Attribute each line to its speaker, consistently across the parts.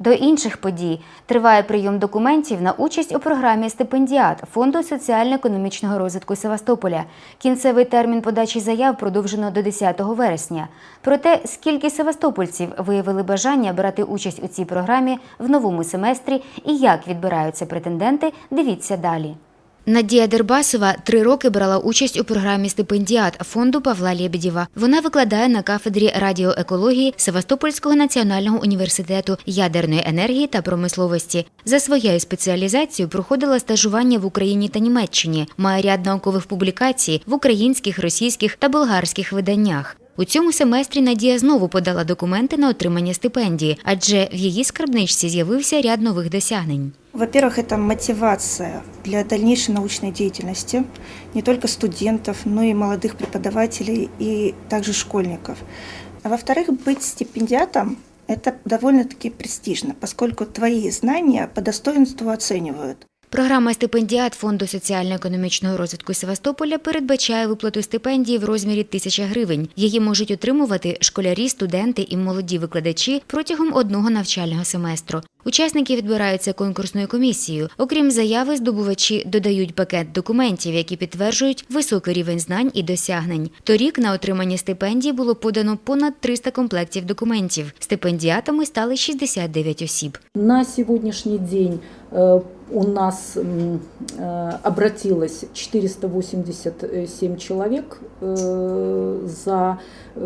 Speaker 1: До інших подій триває прийом документів на участь у програмі Стипендіат Фонду соціально-економічного розвитку Севастополя. Кінцевий термін подачі заяв продовжено до 10 вересня. Про те, скільки севастопольців виявили бажання брати участь у цій програмі в новому семестрі і як відбираються претенденти, дивіться далі. Надія Дербасова три роки брала участь у програмі Стипендіат фонду Павла Лєбедєва. Вона викладає на кафедрі радіоекології Севастопольського національного університету ядерної енергії та промисловості. За своєю спеціалізацією проходила стажування в Україні та Німеччині. Має ряд наукових публікацій в українських, російських та болгарських виданнях. У цьому семестрі Надія знову подала документи на отримання стипендії, адже в її скарбничці з'явився ряд нових досягнень.
Speaker 2: Во-первых, это мотивация для дальнейшей научной деятельности не только студентов, но и молодых преподавателей и также школьников. А во-вторых, быть стипендиатом – это довольно-таки престижно, поскольку твои знания по достоинству оценивают.
Speaker 1: Програма стипендіат Фонду соціально-економічного розвитку Севастополя передбачає виплату стипендії в розмірі тисяча гривень. Її можуть отримувати школярі, студенти і молоді викладачі протягом одного навчального семестру. Учасники відбираються конкурсною комісією. Окрім заяви, здобувачі додають пакет документів, які підтверджують високий рівень знань і досягнень. Торік на отримання стипендії було подано понад 300 комплектів документів. Стипендіатами стали 69 осіб.
Speaker 3: На сегодняшний день э, у нас м, э, обратилось 487 человек э, за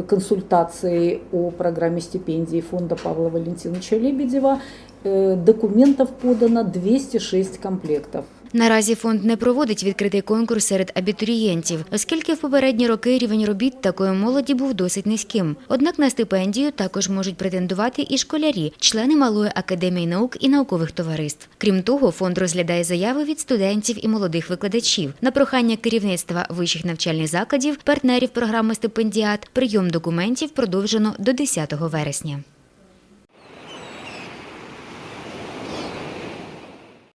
Speaker 3: консультацией о программе стипендий фонда Павла Валентиновича Лебедева. Э, Документов подано 206 комплектов.
Speaker 1: Наразі фонд не проводить відкритий конкурс серед абітурієнтів, оскільки в попередні роки рівень робіт такої молоді був досить низьким. Однак на стипендію також можуть претендувати і школярі, члени малої академії наук і наукових товариств. Крім того, фонд розглядає заяви від студентів і молодих викладачів. На прохання керівництва вищих навчальних закладів, партнерів програми стипендіат, прийом документів продовжено до 10 вересня.